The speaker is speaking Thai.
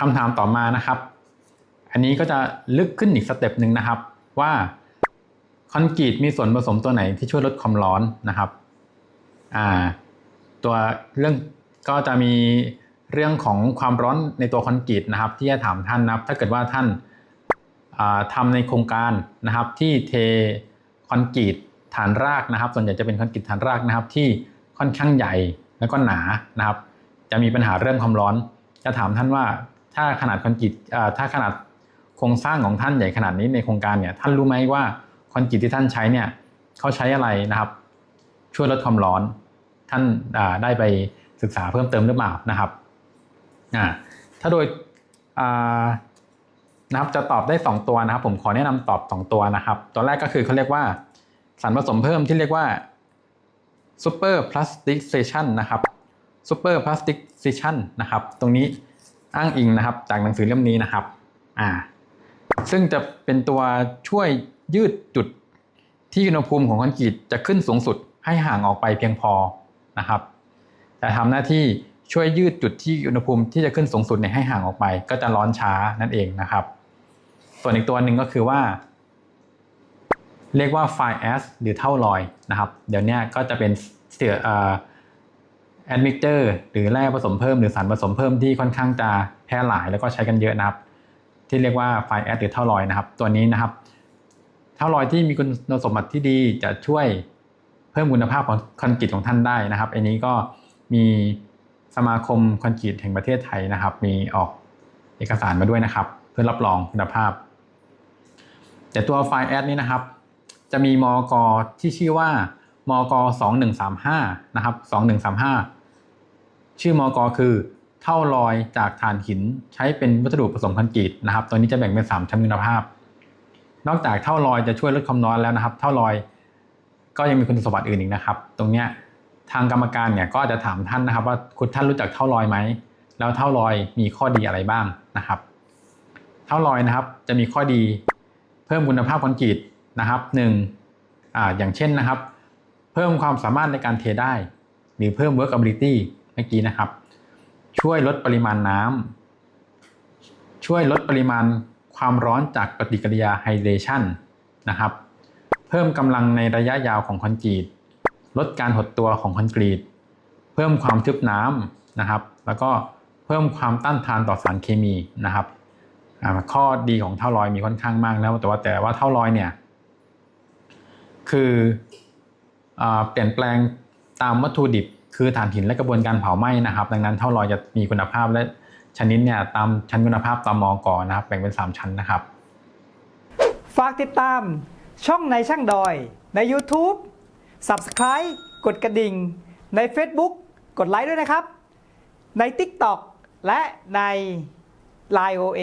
คำถามต่อมานะครับ อันนี้ก็จะลึกขึ้นอีกสเต็ปหนึ่งนะครับ ว่าคอนกรีตมีส่วนผสมตัวไหนที่ช่วยลดความร้อนนะครับอ่าตัวเรื่องก็จะมีเรื่องของความร้อนในตัวคอนกรีตนะครับ ที่จะถามท่านนะครับ ถ้าเกิดว่าท่านาทำในโครงการนะครับ ที่เทคอนกรีตฐานรากนะครับ ส่วนใหญ่จะเป็นคอนกรีตฐานรากนะครับ ที่ค่อนข้างใหญ่แล้วก็หนานะครับ จะมีปัญหาเรื่องความร้อน จะถามท่านว่า ถ้าขนาดคอนกรีตถ้าขนาดโครงสร้างของท่านใหญ่ขนาดนี้ในโครงการเนี่ยท่านรู้ไหมว่าคอนกรีตที่ท่านใช้เนี่ยเขาใช้อะไรนะครับช่วยลดความร้อน ท่านาได้ไปศึกษาเพิ่มเติมหรือเปล่านะครับถ้าโดยนะครับจะตอบได้ 2 ตัวนะครับ ผมขอแนะนำตอบ 2 ตัวนะครับ ตัวแรกก็คือเขาเรียกว่าสารผสมเพิ่มที่เรียกว่า Super Plasticization นะครับ Super Plasticization นะครับ ตรงนี้ อ้างอิงนะครับ จากหนังสือเล่มนี้นะครับอ่าซึ่งจะเป็นตัวช่วยยืดจุดที่อุณหภูมิของคอนกรีตจะขึ้นสูงสุดให้ห่างออกไปเพียงพอนะครับแต่ทำหน้าที่ช่วยยืดจุดที่อุณหภูมิที่จะขึ้นสูงสุดเนี่ยให้ห่างออกไป ก็จะร้อนช้านั่นเองนะครับ ส่วนอีกตัวหนึ่งก็คือว่า เรียกว่าไฟแอสหรือเท่าลอยนะครับ เดี๋ยวนี้ก็จะเป็นเสือ แอดมิเจอร์หรือแร่ผสมเพิ่มหรือสารผสมเพิ่มที่ค่อนข้างจะแพร่หลายแล้วก็ใช้กันเยอะนะครับ ที่เรียกว่าไฟแอสหรือเท่าลอยนะครับ ตัวนี้นะครับ เท่าลอยที่มีคุณสมบัติที่ดีจะช่วยเพิ่มคุณภาพของคอนกรีตของท่านได้นะครับอันนี้ก็มีสมาคมคอนกรีตแห่งประเทศไทยนะครับ มีออกเอกสารมาด้วยนะครับ เพื่อรับรองคุณภาพ แต่ตัวไฟแอดนี้นะครับ จะมีมอกที่ชื่อว่ามอก2135นะครับ2135 ชื่อมอกคือเท่าลอยจากถ่านหินใช้เป็นวัสดุผสมคอนกรีตนะครับ ตัวนี้จะแบ่งเป็น3ชั้นคุณภาพ นอกจากเท่าลอยจะช่วยลดความร้อนแล้วนะครับ เท่าลอยก็ยังมีคุณสมบัติอื่นอีกนะครับ ตรงเนี้ยทางกรรมการเนี่ยก็จะถามท่านนะครับ ว่าคุณท่านรู้จักเท่าลอยไหมแล้วเท่าลอยมีข้อดีอะไรบ้างนะครับ เท่าลอยนะครับจะมีข้อดีเพิ่มคุณภาพคอนกรีตนะครับหนึ่งอ่าอย่างเช่นนะครับ เพิ่มความสามารถในการเทได้ หรือเพิ่ม workability มื่อกี้นะครับ ช่วยลดปริมาณน้ำช่วยลดปริมาณความร้อนจากปฏิกิริยาไฮเดรชันนะครับ เพิ่มกำลังในระยะยาวของคอนกรีต ลดการหดตัวของคอนกรีต เพิ่มความทึบน้ำนะครับ แล้วก็เพิ่มความต้านทานต่อสารเคมีนะครับข้อดีของเท่าลอยมีค่อนข้างมากแล้วแต่ว่าแต่ว่าเท่าลอยเนี่ยคืออเปลี่ยนแปลงตามวัตถุดิบ คือถ่านหินและกระบวนการเผาไหม้นะครับ ดังนั้นเท่าลอยจะมีคุณภาพและชนิดเนี่ยตามชั้นคุณภาพตามมอกนะครับแบ่งเป็น 3 ชั้นนะครับ ฝากติดตามช่องในช่างดอยใน YouTube Subscribe กดกระดิ่ง ใน Facebook กดไลค์ด้วยนะครับ ใน TikTok และใน Line OA